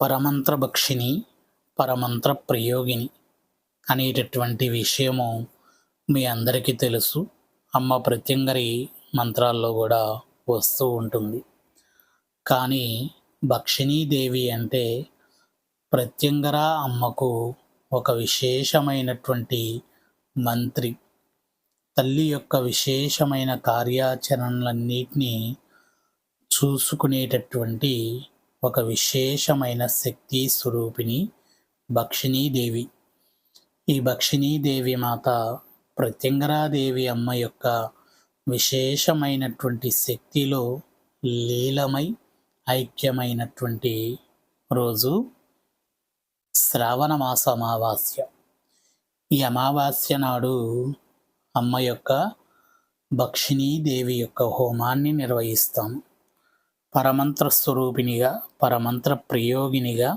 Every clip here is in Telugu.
పరమంత్ర భక్షిణి పరమంత్ర ప్రయోగిని అనేటటువంటి విషయము మీ అందరికీ తెలుసు. అమ్మ ప్రత్యంగరి మంత్రాల్లో కూడా వస్తూ ఉంటుంది. కానీ భక్షిణీదేవి అంటే ప్రత్యంగర అమ్మకు ఒక విశేషమైనటువంటి మంత్రి. తల్లి యొక్క విశేషమైన కార్యాచరణలన్నిటినీ చూసుకునేటటువంటి ఒక విశేషమైన శక్తి స్వరూపిణి భక్షిణీదేవి ఈ భక్షిణీదేవి మాత ప్రత్యంగరాదేవి అమ్మ యొక్క విశేషమైనటువంటి శక్తిలో లీలమై ఐక్యమైనటువంటి రోజు శ్రావణ మాస అమావాస్య. ఈ అమావాస్య నాడు అమ్మ యొక్క భక్షిణీదేవి యొక్క హోమాన్ని నిర్వహిస్తాం పరమంత్ర స్వరూపిణిగా పరమంత్ర ప్రయోగినిగా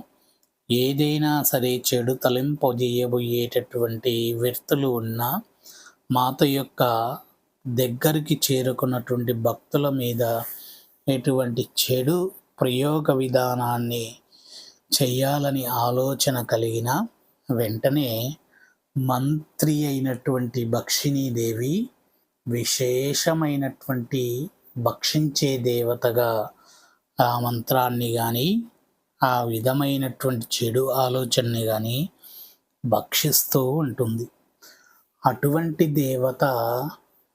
ఏదైనా సరే చెడు తలింపజేయబోయేటటువంటి వ్యక్తులు ఉన్నా మాత యొక్క దగ్గరికి చేరుకున్నటువంటి భక్తుల మీద ఎటువంటి చెడు ప్రయోగ విధానాన్ని చేయాలని ఆలోచన కలిగిన వెంటనే మంత్రి అయినటువంటి భక్షిణీదేవి విశేషమైనటువంటి భక్షించే దేవతగా ఆ మంత్రాన్ని కానీ ఆ విధమైనటువంటి చెడు ఆలోచనని కానీ భక్షిస్తూ ఉంటుంది. అటువంటి దేవత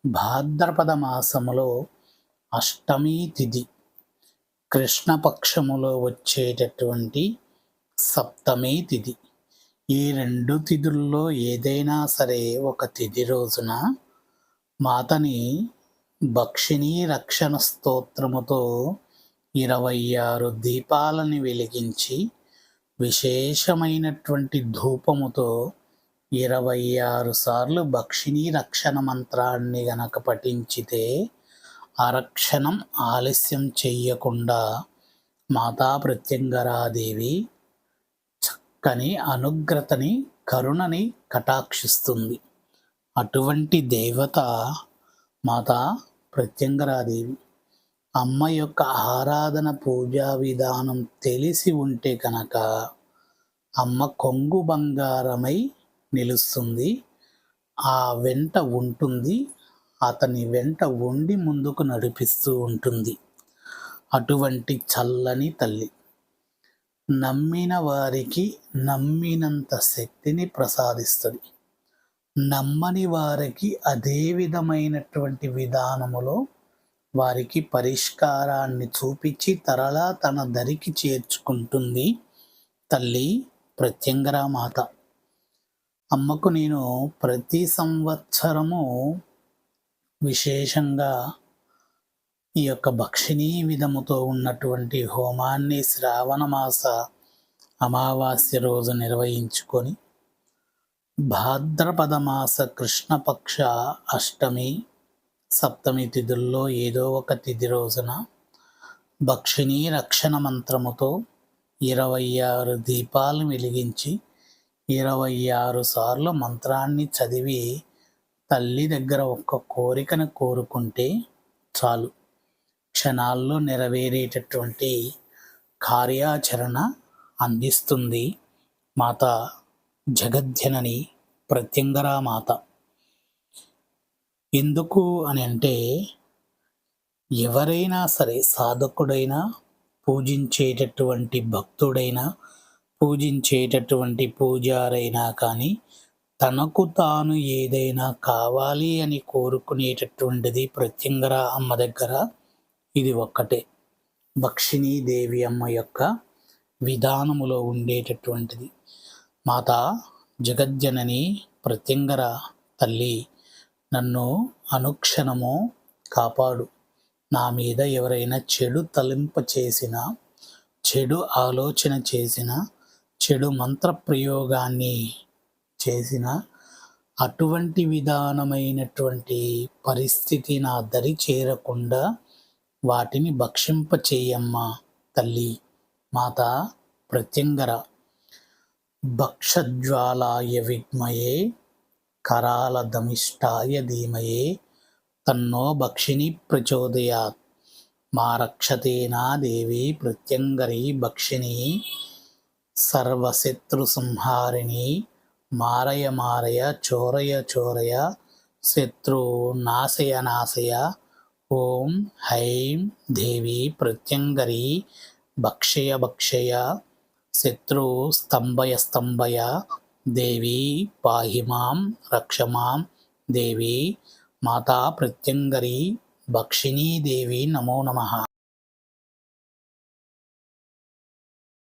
భాద్రపద మాసములో అష్టమి తిథి కృష్ణపక్షములో వచ్చేటటువంటి సప్తమి తిథి. ఈ రెండు తిథుల్లో ఏదైనా సరే ఒక తిథి రోజున మాతని భక్షిణీ రక్షణ స్తోత్రముతో ఇరవై ఆరు దీపాలని వెలిగించి విశేషమైనటువంటి ధూపముతో ఇరవై ఆరు సార్లు భక్షిణీ రక్షణ మంత్రాన్ని గనక పఠించితే అరక్షణం ఆలస్యం చెయ్యకుండా మాతా ప్రత్యంగరాదేవి చక్కని అనుగ్రతని కరుణని కటాక్షిస్తుంది. అటువంటి దేవత మాతా ప్రత్యంగరాదేవి. అమ్మ యొక్క ఆరాధన పూజా విధానం తెలిసి ఉంటే కనుక అమ్మ కొంగు బంగారమై నిలుస్తుంది. ఆ వెంట ఉంటుంది. అతని వెంట ఉండి ముందుకు నడిపిస్తూ ఉంటుంది. అటువంటి చల్లని తల్లి. నమ్మిన వారికి నమ్మినంత శక్తిని ప్రసాదిస్తుంది. నమ్మని వారికి అదే విధమైనటువంటి విధానములో వారికి పరిష్కారాన్ని చూపించి తరలా తన దరికి చేర్చుకుంటుంది. తల్లి ప్రత్యంగరా మాత అమ్మకు నేను ప్రతి సంవత్సరము విశేషంగా ఈ యొక్క భక్షిణీ విధముతో ఉన్నటువంటి హోమాన్ని శ్రావణ మాస అమావాస్య రోజు నిర్వహించుకొని భాద్రపద మాస కృష్ణపక్ష అష్టమి సప్తమి తిథుల్లో ఏదో ఒక తిథి రోజున భక్షిణీ రక్షణ మంత్రముతో ఇరవై ఆరు దీపాలు వెలిగించి ఇరవై ఆరు సార్లు మంత్రాన్ని చదివి తల్లి దగ్గర ఒక్క కోరికను కోరుకుంటే చాలు. క్షణాల్లో నెరవేరేటటువంటి కార్యాచరణ అందిస్తుంది మాత జగధ్యనని ప్రత్యంగరా మాత ఎందుకు అని అంటే ఎవరైనా సరే సాధకుడైనా పూజించేటటువంటి భక్తుడైనా పూజించేటటువంటి పూజారైనా కానీ తనకు తాను ఏదైనా కావాలి అని కోరుకునేటటువంటిది ప్రత్యంగర అమ్మ దగ్గర ఇది ఒక్కటే. దేవి అమ్మ యొక్క విధానములో ఉండేటటువంటిది. మాత జగజ్జనని ప్రత్యంగర తల్లి నన్ను అనుక్షణము కాపాడు. నా మీద ఎవరైనా చెడు తలింప చేసిన చెడు ఆలోచన చేసిన చెడు మంత్ర ప్రయోగాన్ని చేసిన అటువంటి విధానమైనటువంటి పరిస్థితి నా దరి చేరకుండా వాటిని భక్షింప చేయమ్మా తల్లి. మాత ప్రత్యంగర. భక్షజ్వాలాయ విద్మయే కరాల దమిష్టాయ ధీమయే తన్నో భక్షిణి ప్రచోదయాత్ మా రక్షతేనా దేవి ప్రత్యంగరి భక్షిణి సర్వశత్రు సంహారిణి మారయ మారయ చోరయ చోరయ శత్రు నాశయ నాశయ ఓం హైం దేవి ప్రత్యంగరి భక్షయ భక్షయ శత్రు స్తంభయ స్తంభయ దేవి పాహిమాం రక్షమాం రక్ష దేవి మాతా ప్రత్యంగరి భక్షిణీ దేవి నమో నమః.